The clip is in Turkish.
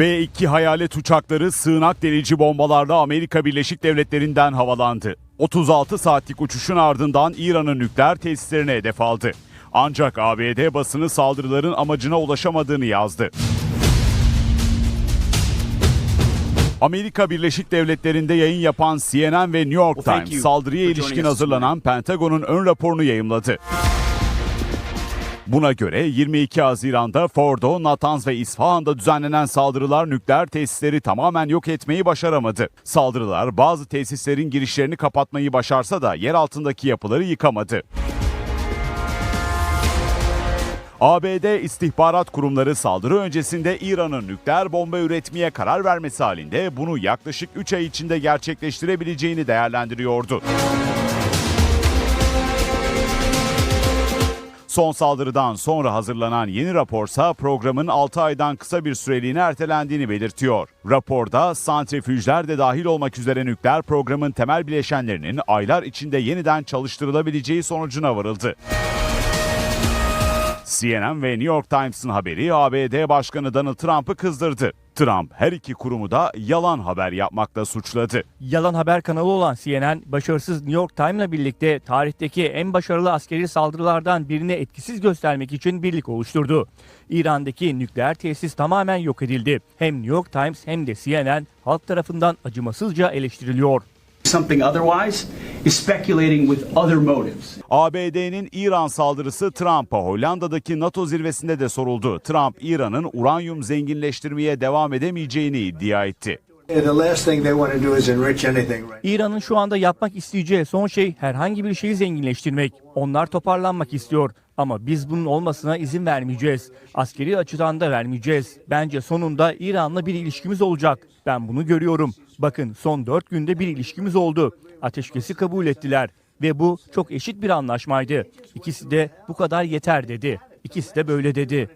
B-2 hayalet uçakları sığınak delici bombalarla Amerika Birleşik Devletleri'nden havalandı. 36 saatlik uçuşun ardından İran'ın nükleer tesislerine hedef aldı. Ancak ABD basını saldırıların amacına ulaşamadığını yazdı. Amerika Birleşik Devletleri'nde yayın yapan CNN ve New York Times saldırıya ilişkin hazırlanan Pentagon'un ön raporunu yayımladı. Buna göre 22 Haziran'da Fordo, Natanz ve İsfahan'da düzenlenen saldırılar nükleer tesisleri tamamen yok etmeyi başaramadı. Saldırılar bazı tesislerin girişlerini kapatmayı başarsa da yer altındaki yapıları yıkamadı. ABD istihbarat kurumları saldırı öncesinde İran'ın nükleer bomba üretmeye karar vermesi halinde bunu yaklaşık 3 ay içinde gerçekleştirebileceğini değerlendiriyordu. Son saldırıdan sonra hazırlanan yeni raporsa programın 6 aydan kısa bir süreliğine ertelendiğini belirtiyor. Raporda santrifüjler de dahil olmak üzere nükleer programın temel bileşenlerinin aylar içinde yeniden çalıştırılabileceği sonucuna varıldı. CNN ve New York Times'ın haberi ABD Başkanı Donald Trump'ı kızdırdı. Trump her iki kurumu da yalan haber yapmakla suçladı. Yalan haber kanalı olan CNN, başarısız New York Times'la birlikte tarihteki en başarılı askeri saldırılardan birini etkisiz göstermek için birlik oluşturdu. İran'daki nükleer tesis tamamen yok edildi. Hem New York Times hem de CNN halk tarafından acımasızca eleştiriliyor. Something otherwise is speculating with other motives. ABD'nin İran saldırısı Trump'a Hollanda'daki NATO zirvesinde de soruldu. Trump, İran'ın uranyum zenginleştirmeye devam edemeyeceğini iddia etti. The last thing they want to do is enrich anything right İran'ın şu anda yapmak isteyeceği son şey herhangi bir şeyi zenginleştirmek. Onlar toparlanmak istiyor ama biz bunun olmasına izin vermeyeceğiz. Askeri açıdan da vermeyeceğiz. Bence sonunda İran'la bir ilişkimiz olacak. Ben bunu görüyorum. Bakın son 4 günde bir ilişkimiz oldu. Ateşkesi kabul ettiler ve bu çok eşit bir anlaşmaydı. İkisi de bu kadar yeter dedi. İkisi de böyle dedi.